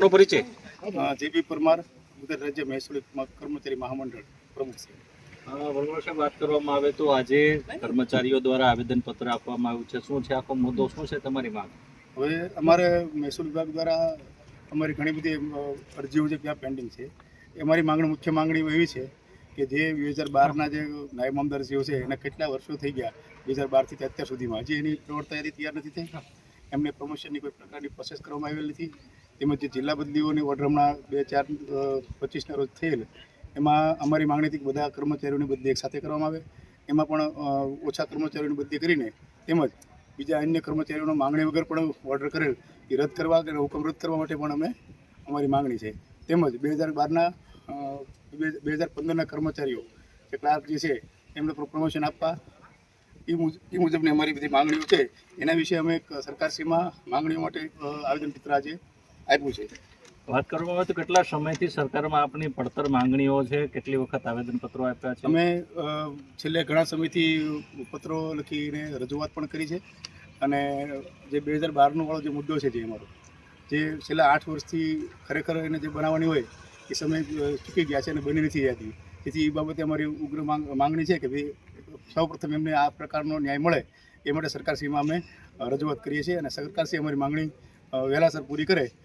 આપનો પરિચય? જેબી પરમાર ગુજરાત રાજ્ય મહેસૂલી કર્મચારી મહામંડળ પ્રમુખ છે. વરવર્ષે વાત કરવામાં આવે તો આજે કર્મચારીઓ દ્વારા આવેદનપત્ર આપવામાં આવ્યું છે. શું છે આખો મુદ્દો? શું છે તમારી માંગ? હવે અમારે મહેસૂલ વિભાગ દ્વારા અમારી ઘણી બધી અરજીઓ છે ત્યાં પેન્ડિંગ છે એ અમારી માંગણી મુખ્ય માંગણી એવી છે કે જે બે હજાર બારના જે નાયબ મામદારશ્રીઓ છે એના કેટલા વર્ષો થઈ ગયા બે હજાર બારથી અત્યાર સુધીમાં. હજી એની પ્રવર્તતા તૈયાર નથી થઈ. એમને પ્રમોશનની કોઈ પ્રકારની પ્રોસેસ કરવામાં આવેલ નથી. તેમજ જે જિલ્લા બદલીઓની ઓર્ડર હમણાં બે ચાર પચીસના રોજ થયેલ, એમાં અમારી માંગણી બધા કર્મચારીઓની બદલી એક સાથે કરવામાં આવે. એમાં પણ ઓછા કર્મચારીઓની બદલી કરીને તેમજ બીજા અન્ય કર્મચારીઓનો માંગણી વગર પણ ઓર્ડર કરેલ, એ રદ કરવા કે હુકમ રદ કરવા માટે પણ અમે અમારી માંગણી છે. તેમજ બે હજાર બારના બે હજાર પંદરના કર્મચારીઓ જે ક્લાર્ક જે છે, એમને પ્રમોશન આપવા, એ મુજબ એ મુજબની અમારી બધી માંગણીઓ છે. એના વિશે અમે સરકારશ્રીમાં માંગણીઓ માટે આવેદનપત્ર આજે આપ્યું છે. વાત કરવામાં આવે તો કેટલા સમયથી સરકારમાં આપની પડતર માંગણીઓ છે? કેટલી વખત આવેદનપત્રો આપ્યા છે? અમે છેલ્લે ઘણા સમયથી પત્રો લખીને રજૂઆત પણ કરી છે અને જે બે હજાર બારનો વાળો જે મુદ્દો છે જે અમારો જે છેલ્લા આઠ વર્ષથી ખરેખર એને જે બનાવવાની હોય એ સમય ચૂકી ગયા છે અને બની નથી જતી તેથી એ બાબતે અમારી ઉગ્ર માંગ માંગણી છે કે ભાઈ સૌપ્રથમ એમને આ પ્રકારનો ન્યાય મળે એ માટે સરકારશ્રીમાં અમે રજૂઆત કરીએ છીએ અને સરકારશ્રી અમારી માંગણી વહેલાસર પૂરી કરે